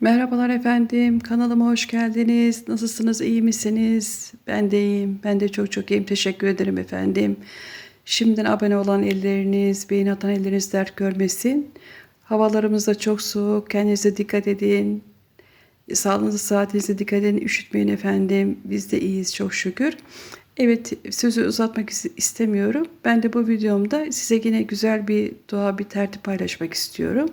Merhabalar efendim, kanalıma hoş geldiniz. Nasılsınız, iyi misiniz? Ben de iyiyim, ben de çok çok iyiyim. Teşekkür ederim efendim. Şimdiden abone olan elleriniz, beğeni atan elleriniz dert görmesin. Havalarımız da çok soğuk, kendinize dikkat edin. Sağlığınıza, saatinize dikkat edin, üşütmeyin efendim. Biz de iyiyiz çok şükür. Evet, sözü uzatmak is- istemiyorum. Ben de bu videomda size yine güzel bir dua, bir tertip paylaşmak istiyorum.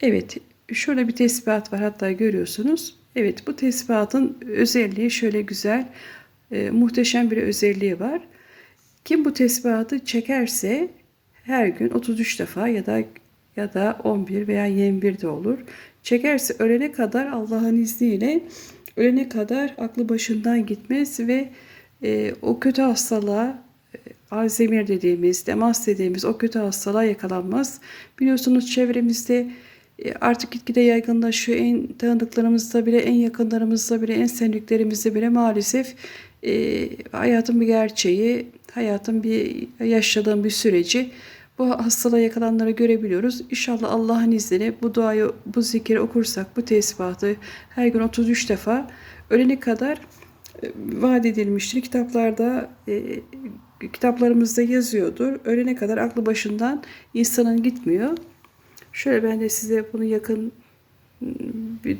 Evet, şöyle bir tesbihat var hatta görüyorsunuz. Evet, bu tesbihatın özelliği şöyle güzel, e, muhteşem bir özelliği var. Kim bu tesbihatı çekerse her gün 33 defa ya da ya da 11 veya 21 de olur. Çekerse ölene kadar Allah'ın izniyle ölene kadar aklı başından gitmez ve e, o kötü hastalığa e, Alzheimer dediğimiz, demans dediğimiz o kötü hastalığa yakalanmaz. Biliyorsunuz çevremizde artık gitgide yaygınlaşıyor. En tanıdıklarımızda bile, en yakınlarımızda bile, en sevdiklerimizde bile maalesef e, hayatın bir gerçeği, hayatın bir yaşadığım bir süreci bu hastalığa yakalananları görebiliyoruz. İnşallah Allah'ın izniyle bu duayı, bu zikri okursak, bu tesbihatı her gün 33 defa ölene kadar e, vaat edilmiştir. Kitaplarda, e, kitaplarımızda yazıyordur. Ölene kadar aklı başından insanın gitmiyor. Şöyle ben de size bunu yakın ım, bir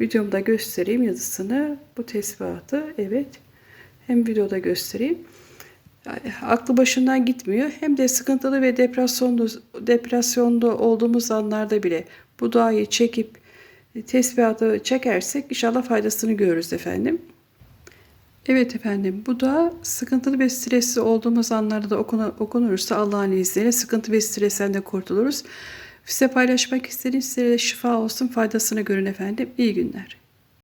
videomda göstereyim yazısını. Bu tesbihatı evet. Hem videoda göstereyim. Aklı başından gitmiyor. Hem de sıkıntılı ve depresyonda, depresyonda olduğumuz anlarda bile bu duayı çekip e, tesbihatı çekersek inşallah faydasını görürüz efendim. Evet efendim bu da sıkıntılı ve stresli olduğumuz anlarda da okunu- okunursa Allah'ın izniyle sıkıntı ve stresten de kurtuluruz. Size paylaşmak istedim. Size şifa olsun faydasını görün efendim. İyi günler.